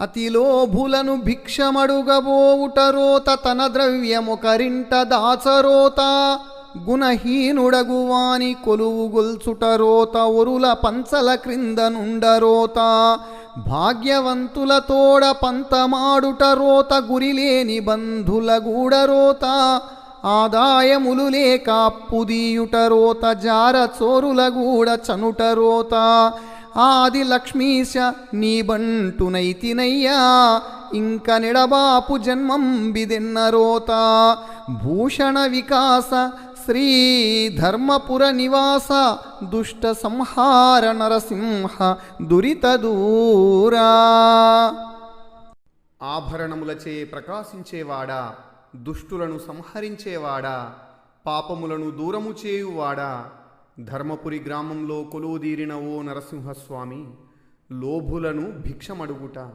అతిలోభులను భిక్షమడుగబోవుటరోత తన ద్రవ్యము కరింట దాచరోత గుణహీనుడగువాని కొలువు ఒరుల పంచల క్రింద నుండరోత. భాగ్యవంతులతోడ పంతమాడుటరోత గురిలేని బంధుల గూడరోత. ఆదాయములు లేక అప్పుదీయుటరోత జార చోరుల గూడ చనుటరోత. ఆది లక్ష్మీశ నీబంటునైతినయ్యా ఇంక నిడబాపు జన్మం బిదెన్నరోత భూషణ వికాస శ్రీ ధర్మపుర నివాస దుష్ట సంహార నరసింహ దురిత దూరా. ఆభరణములచే ప్రకాశించేవాడా దుష్టులను సంహరించేవాడా పాపములను దూరము చేయువాడా ధర్మపురి గ్రామంలో కొలువుదీరిన ఓ నరసింహస్వామి లోభులను భిక్షమడుగుట.